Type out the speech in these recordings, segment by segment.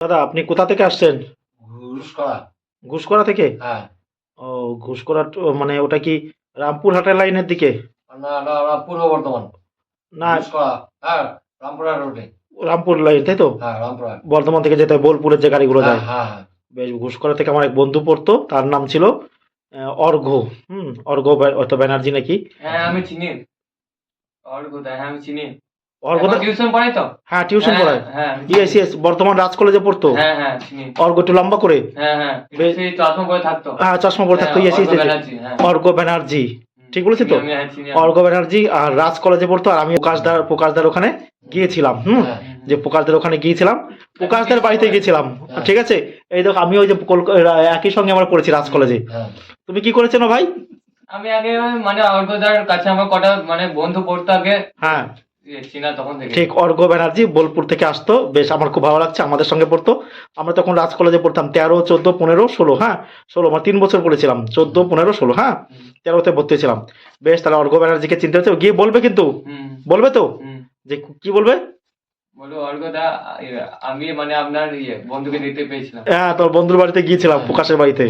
দাদা আপনি কোথা থেকে আসছেন? ঘুষ করা ঘুষকরা থেকে? হ্যাঁ। ও ঘুষকরা ট- মানে ওটা কি রামপুর হাটের লাইনের দিকে? না পূর্ব বর্ধমান না। হ্যাঁ রামপুরা রোডে। রামপুর লাইন তাই তো? হ্যাঁ রামপুরা বর্ধমান থেকে যেতে হয়, বোলপুরের যে গাড়িগুলো হ্যাঁ যায়। হ্যাঁ হ্যাঁ বেশ ঘুষকরা থেকে আমার এক বন্ধু পড়তো তার নাম ছিল আহ, অর্ঘ্য। হুম অর্ঘ্য ব্য- হয়তো ব্যানার্জি নাকি? হ্যাঁ আমি চিনি। আর কোথায় হ্যাঁ আমি চিনি। অর্ঘ্য দা- টিউশন পড়াই তো? হ্যাঁ টিউশন হ্যাঁ, পড়ায়। হ্যাঁ ইয়েস ইয়েস বর্তমান রাজ কলেজে পড়তো? হ্যাঁ হ্যাঁ চিনি। একটু লম্বা করে? হ্যাঁ হ্যাঁ চশমা পরে থাকতো। হ্যাঁ চশমা পরে থাকতো হ্যাঁ, ইয়েস ইয়েস অর্ঘ্য ব্যানার্জি, হ্যাঁ। অর্ঘ্য ব্যানার্জি। ঠিক বলেছি তো? আমি হ্যাঁ চিনি অর্ঘ্য ব্যানার্জি আর রাজ কলেজে পড়তো আর আমি প্রকাশদার প্রকাশদার ওখানে গিয়েছিলাম হুম? যে প্রকাশদের ওখানে গিয়েছিলাম। প্রকাশদের বাড়িতে গিয়েছিলাম। ঠিক আছে? এই দেখো আমি ওই যে একই সঙ্গে আমরা পড়েছি রাজ কলেজে তুমি কি করেছ না ভাই? আমি আগে মানে অর্ঘদার কাছে আমার কটা মানে বন্ধু পড়তো আগে। হ্যাঁ। চিনা তখন থেকে ঠিক অর্ঘ্য ব্যানার্জি বোলপুর থেকে আসতো। বেশ আমার খুব ভালো লাগছে আমাদের সঙ্গে পড়তো। আমরা তখন রাজ কলেজে পড়তাম তেরো চোদ্দ পনেরো ষোলো হ্যাঁ? ষোলো আমার তিন বছর পড়েছিলাম চোদ্দ পনেরো ষোলো হ্যাঁ? তেরোতে ভর্তি হয়েছিলাম। বেশ তাহলে অর্ঘ্য ব্যানার্জিকে চিনতে হচ্ছে গিয়ে বলবে কিন্তু। বলবে তো? যে কি বলবে? আমি মানে আপনার ইয়ে বন্ধুকে দিতে পেয়েছিলাম। হ্যাঁ তোর বন্ধুর বাড়িতে গিয়েছিলাম প্রকাশের বাড়িতে।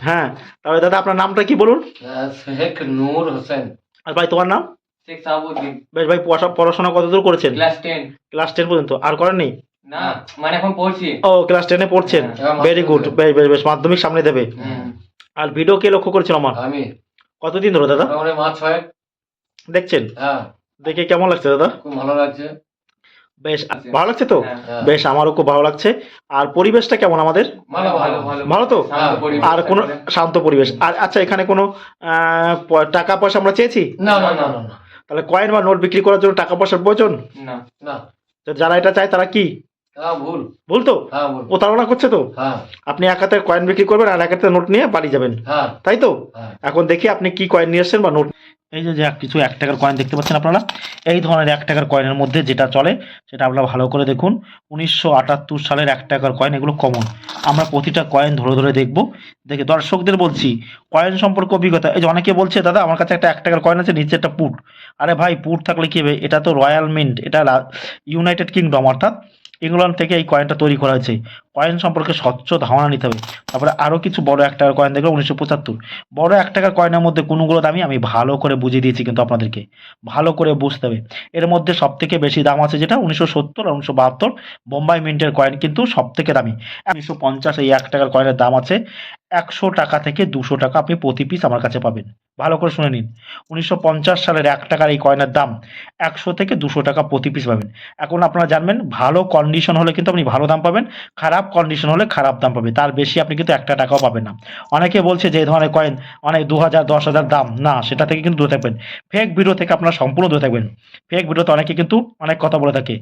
হ্যাঁ তাহলে দাদা আপনার নামটা কি বলুন? হ্যাঁ, শেখ নূর হোসেন। আর ভাই তোমার নাম? শেখ সাহাবুদ্দিন বেশ ভাই পড়াশোনা কতদূর করেছেন? ক্লাস টেন ক্লাস টেন পর্যন্ত। আর করেননি না মানে এখন পড়ছি। ও ক্লাস টেনে পড়ছেন? হ্যাঁ, ভেরি গুড বেশ বেশ বেশ মাধ্যমিক সামনে দেবে। আর ভিডিও কে লক্ষ্য করেছিল আমার? আমি। কতদিন ধরে দাদা? দেখছেন? হ্যাঁ। দেখে কেমন লাগছে দাদা? খুব ভালো লাগছে। বেশ ভালো লাগছে তো? হ্যাঁ। হ্যাঁ। বেশ আমারও খুব ভালো লাগছে। আর পরিবেশটা কেমন আমাদের? ভালো তো? আর কোনো শান্ত পরিবেশ। আর আচ্ছা এখানে কোনো টাকা পয়সা আমরা চেয়েছি? না না না না। তাহলে কয়েন বা নোট বিক্রি করার জন্য টাকা পয়সার প্রয়োজন? না না। তো যারা এটা চায় তারা কি? হ্যাঁ ভুল। ভুল তো? হ্যাঁ ভুল। প্রতারণা করছে তো? হ্যাঁ। আপনি এক হাতে কয়েন বিক্রি করবেন আর এক হাতে নোট নিয়ে বাড়ি যাবেন। হ্যাঁ। তাই তো? এখন দেখি আপনি কি কয়েন নিয়ে আসছেন বা নোট এই যে যে কিছু এক টাকার কয়েন দেখতে পাচ্ছেন আপনারা? এই ধরনের এক টাকার কয়েনের মধ্যে যেটা চলে, সেটা আপনারা ভালো করে দেখুন। উনিশশো আটাত্তর সালের এক টাকার কয়েন এগুলো কমন আমরা প্রতিটা কয়েন ধরে ধরে দেখব। দেখে দর্শকদের বলছি কয়েন সম্পর্কে অভিজ্ঞতা। এই যে অনেকে বলছে, দাদা, আমার কাছে একটা এক টাকার কয়েন আছে, নিচে একটা পুট। আরে ভাই, পুট থাকলে কি হবে? এটা তো রয়্যাল মিন্ট, এটা ইউনাইটেড কিংডম অর্থাৎ। ইংল্যান্ড থেকে এই কয়েনটা তৈরি করা হয়েছে। কয়েন সম্পর্কে স্বচ্ছ ধারণা নিতে হবে। তারপরে আরও কিছু বড় এক টাকার কয়েন দেখলাম, উনিশশো পঁচাত্তর। বড় এক টাকার কয়েনের মধ্যে কোনগুলো দামি, আমি ভালো করে বুঝিয়ে দিয়েছি কিন্তু আপনাদেরকে। ভালো করে বুঝতে হবে। এর মধ্যে সব থেকে বেশি দাম আছে যেটা, উনিশশো সত্তর আর উনিশশো বাহাত্তর। বোম্বাই মিন্টের কয়েন কিন্তু সব থেকে দামি। উনিশশো পঞ্চাশ এই এক টাকার কয়েনের দাম আছে। একশো টাকা থেকে দুশো টাকা আপনি প্রতি পিস আমার কাছে পাবেন। ভালো করে শুনে নিন। উনিশশো পঞ্চাশ সালের এক টাকার এই কয়েনের দাম একশো থেকে দুশো টাকা প্রতি পিস পাবেন। এখন আপনারা জানবেন, ভালো কন্ডিশন হলে কিন্তু আপনি ভালো দাম পাবেন, খারাপ কন্ডিশন হলে খারাপ দাম পাবে তার বেশি আপনি কিন্তু একটা টাকাও পাবেন না। অনেকে বলছে যে, এই ধরনের কয়েন অনেক দু হাজার, দশ হাজার দাম। না, সেটা থেকে কিন্তু দূরে থাকবেন। ফেক ভিডিও থেকে আপনারা সম্পূর্ণ দূরে থাকবেন। ফেক ভিডিওতে অনেকে কিন্তু অনেক কথা বলে থাকে।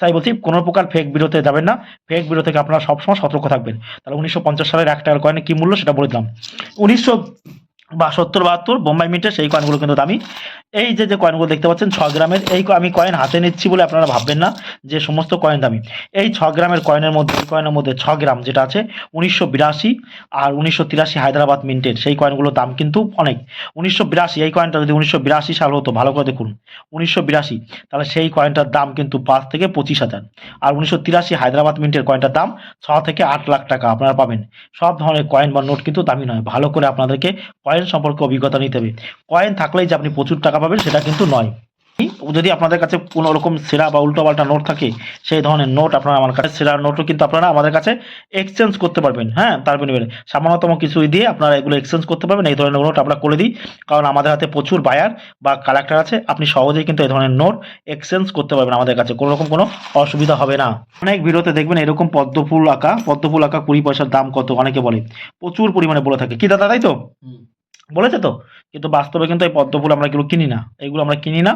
তাই বলছি, কোনো প্রকার ফেক বিরোধে যাবেন না। ফেক বিরোধ থেকে আপনারা সবসময় সতর্ক থাকবেন। তাহলে উনিশশো পঞ্চাশ সালের এক টাকার কয়েনের কী মূল্য সেটা বলে দিলাম। উনিশশো বা সত্তর বাহাত্তর, বোম্বাই মিটে সেই কয়েনগুলো কিন্তু দামি। এই যে যে কয়েনগুলো দেখতে পাচ্ছেন, ছ গ্রামের, এই আমি কয়েন হাতে নিচ্ছি বলে আপনারা ভাববেন না যে সমস্ত কয়েন দামি। এই ছ গ্রামের কয়েনের মধ্যে কয়েনের মধ্যে ছ গ্রাম যেটা আছে, উনিশশো বিরাশি আর উনিশশো তিরাশি হায়দ্রাবাদ মিন্টের সেই কয়েনগুলোর দাম কিন্তু অনেক। উনিশশো বিরাশি, এই কয়েনটা যদি উনিশশো বিরাশি সাল হতো, ভালো করে দেখুন। উনিশশো বিরাশি, তাহলে সেই কয়েনটার দাম কিন্তু পাঁচ থেকে পঁচিশ হাজার। আর উনিশশো তিরাশি হায়দ্রাবাদ মিন্টের কয়েনটার দাম ছ থেকে আট লাখ টাকা আপনারা পাবেন। সব ধরনের কয়েন বা নোট কিন্তু দামি নয়। ভালো করে আপনাদেরকে কয়েন সম্পর্কে অভিজ্ঞতা নিতে হবে। কয়েন থাকলেই যে আপনি প্রচুর টাকা পাবেন সেটা কিন্তু নয়। যদি আপনাদের কাছে কোনো রকম সেরা বা উল্টো পাল্টা নোট থাকে, সেই ধরনের নোট আপনারা আমার কাছে, সেরা নোটও কিন্তু আপনারা আমাদের কাছে এক্সচেঞ্জ করতে পারবেন। হ্যাঁ তার বিনিময়ে সামান্যতম কিছু দিয়ে আপনারা এগুলো এক্সচেঞ্জ করতে পারবেন। এই ধরনের নোট আমরা করে দিই। কারণ আমাদের হাতে প্রচুর বায়ার বা কালেক্টার আছে। আপনি সহজেই কিন্তু এই ধরনের নোট এক্সচেঞ্জ করতে পারবেন আমাদের কাছে। কোনো রকম কোনো অসুবিধা হবে না। অনেক ভিডিওতে দেখবেন এরকম পদ্ম ফুল আঁকা, পদ্ম ফুল আঁকা কুড়ি পয়সার দাম কত, অনেকে বলে। প্রচুর পরিমাণে বলে থাকে। কি দাদা, তাই তো। বলেছে তো? কিন্তু বাস্তবে কিন্তু এই পদ্মফুল আমরা এগুলো কিনি না। এগুলো আমরা কিনি না।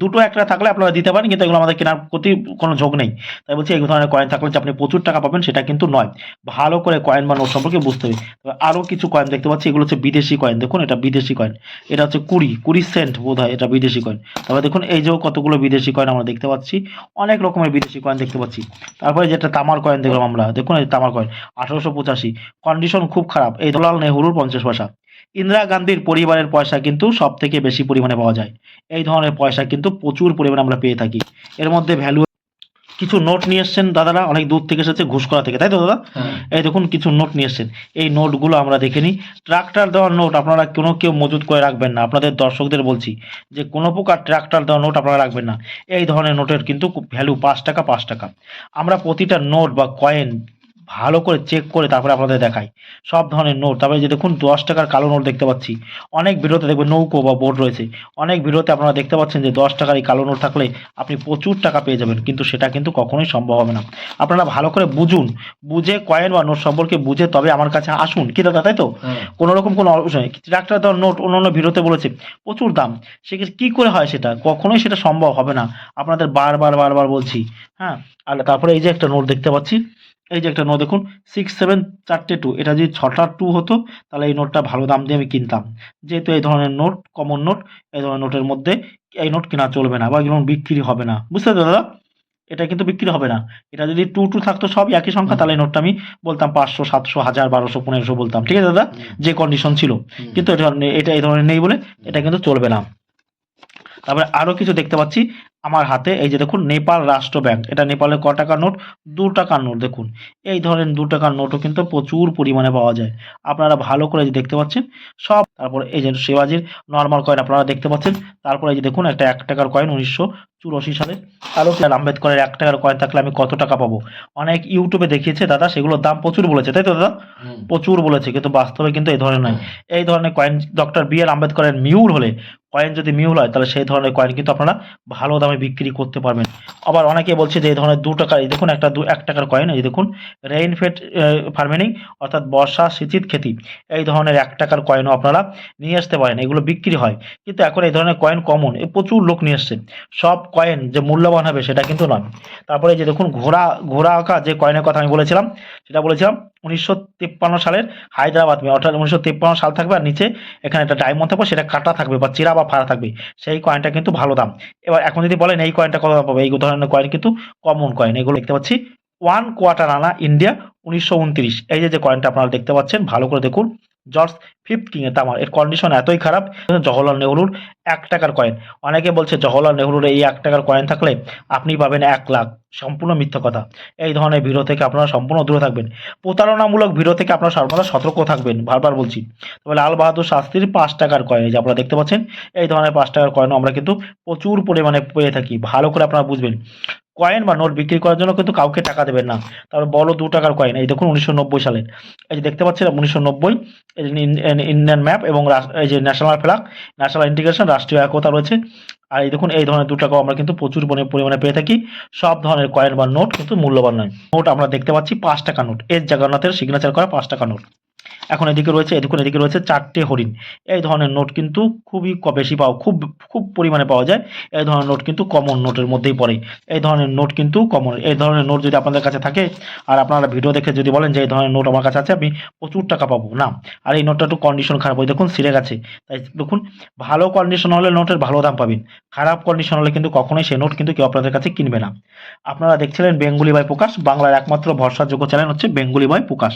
দুটো একটা থাকলে আপনারা দিতে পারেন, কিন্তু এগুলো আমাদের কেনার প্রতি কোনো ঝোঁক নেই। তাই বলছি, এই ধরনের কয়েন থাকলে যে আপনি প্রচুর টাকা পাবেন, সেটা কিন্তু নয়। ভালো করে কয়েন বা নোট সম্পর্কে বুঝতে হবে। তবে আরও কিছু কয়েন দেখতে পাচ্ছি, এগুলো হচ্ছে বিদেশি কয়েন দেখুন, এটা বিদেশি কয়েন এটা হচ্ছে কুড়ি কুড়ি সেন্ট বোধ হয় এটা বিদেশি কয়েন তবে দেখুন, এই যে কতগুলো বিদেশি কয়েন আমরা দেখতে পাচ্ছি, অনেক রকমের বিদেশি কয়েন দেখতে পাচ্ছি। তারপরে যেটা তামার কয়েন দেখলাম আমরা, দেখুন, এই তামার কয়েন আঠারোশো পঁচাশি। কন্ডিশন খুব খারাপ। এই দলাল নেহরুর পঞ্চাশ পয়সা। ইন্দিরা গান্ধীর পরিবারের পয়সা কিন্তু সব থেকে বেশি পরিমাণে পাওয়া যায়। এই ধরনের পয়সা কিন্তু প্রচুর পরিমাণে আমরা পেয়ে থাকি। এর মধ্যে ভ্যালু কিছু নোট নিয়ে এসছেন দাদারা অনেক দূর থেকে এসেছে ঘুষকরা থেকে তাই তো দাদা? হ্যাঁ। এই দেখুন কিছু নোট নিয়ে এসছেন। এই নোটগুলো আমরা দেখে নিই। ট্রাক্টর দেওয়ার নোট আপনারা কোনো কেউ মজুত করে রাখবেন না। আপনাদের দর্শকদের বলছি যে কোনো প্রকার ট্রাক্টর দেওয়ার নোট আপনারা রাখবেন না। এই ধরনের নোটের কিন্তু ভ্যালু পাঁচ টাকা পাঁচ টাকা। আমরা প্রতিটা নোট বা কয়েন ভালো করে চেক করে তারপরে আপনাদের দেখাই। সব ধরনের নোট। তারপরে যে দেখুন দশ টাকার কালো নোট দেখতে পাচ্ছি। অনেক ভিডিওতে দেখবেন নৌকো বা বোর্ড রয়েছে। অনেক ভিডিওতে আপনারা দেখতে পাচ্ছেন যে দশ টাকার এই কালো নোট থাকলে আপনি প্রচুর টাকা পেয়ে যাবেন। কিন্তু সেটা কিন্তু কখনোই সম্ভব হবে না। আপনারা ভালো করে বুঝুন। বুঝে কয়েন বা নোট সম্পর্কে বুঝে তবে আমার কাছে আসুন। কি দাদা তাই তো? হ্যাঁ। কোনো রকম কোনো ট্রাক্টর দেওয়ার নোট অন্য অন্য ভিডিওতে বলেছে প্রচুর দাম। সেক্ষেত্রে কী করে হয় সেটা? কখনোই সেটা সম্ভব হবে না। আপনাদের বারবার বারবার বলছি। হ্যাঁ? আর তারপরে এই যে একটা নোট দেখতে পাচ্ছি। এই যে একটা নোট দেখুন সিক্স সেভেন চারটে টু এটা যদি ছটা টু হতো তাহলে এই নোটটা ভালো দাম দিয়ে আমি কিনতাম। যেহেতু এই ধরনের নোট কমন নোট এই ধরনের নোটের মধ্যে এই নোট কেনা চলবে না বা এগুলো বিক্রি হবে না। বুঝতে দাদা? এটা কিন্তু বিক্রি হবে না। এটা যদি টু টু থাকতো সব একই সংখ্যা তাহলে এই নোটটা আমি বলতাম পাঁচশো সাতশো হাজার বারোশো পনেরোশো বলতাম। ঠিক আছে দাদা? যে কন্ডিশন ছিল। কিন্তু এটা এই ধরনের নেই বলে এটা কিন্তু চলবে না। তারপরে আরও কিছু দেখতে পাচ্ছি। আমার হাতে এই যে দেখুন নেপাল রাষ্ট্র ব্যাংক। এটা নেপালের ক টাকার নোট? দু টাকার নোট দেখুন। এই ধরনের দু টাকার নোটও কিন্তু প্রচুর পরিমাণে পাওয়া যায়। আপনারা ভালো করে যে দেখতে পাচ্ছেন সব তারপরে এই যে শিবাজির নর্মাল কয়েন আপনারা দেখতে পাচ্ছেন। তারপরে এই যে দেখুন একটা এক টাকার কয়েন উনিশশো চুরাশি সালে। আরও আম্বেদকরের এক টাকার কয়েন থাকলে আমি কত টাকা পাবো? অনেক ইউটিউবে দেখিয়েছে দাদা সেগুলোর দাম প্রচুর বলেছে। তাই তো দাদা? প্রচুর বলেছে কিন্তু বাস্তবে কিন্তু এই ধরনের নয়। এই ধরনের কয়েন ডক্টর বি আর আম্বেদকরের মিউর হলে কয়েন যদি মিউল হয়, তাহলে সেই ধরনের কয়েন কিন্তু আপনারা ভালো দামে বিক্রি করতে পারবেন। আবার অনেকে বলছে যে এই ধরনের দু টাকা, এই দেখুন একটা দু, এক টাকার কয়েন এই দেখুন রেইনফেড ফার্মিং অর্থাৎ বর্ষা সিচিত খেতি, এই ধরনের এক টাকার কয়েনও আপনারা নিয়ে আসতে পারেন, এগুলো বিক্রি হয়। কিন্তু এখন এই ধরনের কয়েন কমন প্রচুর লোক নিয়ে এসছে। সব কয়েন যে মূল্যবান হবে সেটা কিন্তু নয়। তারপরে যে দেখুন, ঘোড়া ঘোড়া আঁকা যে কয়েনের কথা আমি বলেছিলাম, সেটা বলেছিলাম, উনিশশো তিপ্পান্ন সালের হায়দ্রাবাদ মে, অর্থাৎ উনিশশো তিপ্পান্ন সাল থাকবে আর নিচে এখানে একটা ডায়মন্ড থাকবে, সেটা কাটা থাকবে বা চিরা বা ফাড়া থাকবে। সেই কয়েনটা কিন্তু ভালো দাম। এবার এখন যদি বলেন এই কয়েনটা কত দাম পাবে? এই ধরনের কয়েন কিন্তু কমন কয়েন এগুলো দেখতে পাচ্ছি ওয়ান কোয়াটার আনা ইন্ডিয়া উনিশশো উনত্রিশ। এই যে কয়েনটা আপনারা দেখতে পাচ্ছেন, ভালো করে দেখুন। জর্জ ফিফথ কিং এর তামার। এর কন্ডিশন এতই খারাপ, জওহরলাল নেহরুর এক টাকার কয়েন অনেকে বলছে জওহরলাল নেহরুর এই এক টাকার কয়েন থাকলে আপনি পাবেন এক লাখ। সম্পূর্ণ মিথ্যা কথা। এই ধরনের ভিডিও থেকে আপনারা সম্পূর্ণ দূরে থাকবেন। প্রতারণামূলক ভিডিও থেকে আপনারা সর্বদা সতর্ক থাকবেন, বারবার বলছি। তবে লাল বাহাদুর শাস্ত্রীর পাঁচ টাকার কয়েন যে আপনারা দেখতে পাচ্ছেন, এই ধরনের পাঁচ টাকার কয়েনও আমরা কিন্তু প্রচুর পরিমাণে পেয়ে থাকি। ভালো করে আপনারা বুঝবেন। কয়েন বা নোট বিক্রি করার জন্য কিন্তু কাউকে টাকা দেবেন না। তারপর বড় দু টাকার কয়েন এই দেখুন উনিশশো নব্বই সালের। এই যে দেখতে পাচ্ছেন উনিশশো নব্বই ইন্ডিয়ান ম্যাপ এবং এই যে ন্যাশনাল ফ্ল্যাগ ন্যাশনাল ইন্টিগ্রেশন রাষ্ট্রীয় একতা রয়েছে। আর এই দেখুন এই ধরনের দু টাকাও আমরা কিন্তু প্রচুর পরি- পরিমাণে পেয়ে থাকি। সব ধরনের কয়েন বা নোট কিন্তু মূল্যবান নয়। নোট আমরা দেখতে পাচ্ছি পাঁচ টাকা নোট এস জগন্নাথের সিগনেচার করা পাঁচ টাকা নোট এখন এদিকে রয়েছে, এদিকে এদিকে রয়েছে চারটে হরিণ। এই ধরনের নোট কিন্তু খুবই বেশি পাওয়া, খুব খুব পরিমাণে পাওয়া যায়। এই ধরনের নোট কিন্তু কমন নোটের মধ্যেই পড়ে। এই ধরনের নোট কিন্তু কমন এই ধরনের নোট যদি আপনাদের কাছে থাকে, আর আপনারা ভিডিও দেখে যদি বলেন যে এই ধরনের নোট আমার কাছে আছে, আমি প্রচুর টাকা পাবো। না, আর এই নোটটা একটু কন্ডিশন খারাপ ওই দেখুন সিরে গেছে। তাই দেখুন, ভালো কন্ডিশন হলে নোটের ভালো দাম পাবেন। খারাপ কন্ডিশন হলে কিন্তু কখনোই সেই নোট কিন্তু কেউ আপনাদের কাছে কিনবে না। আপনারা দেখছিলেন বেঙ্গুলি বাই প্রকাশ, বাংলার একমাত্র ভরসাযোগ্য চ্যানেল হচ্ছে বেঙ্গুলি বাই প্রকাশ।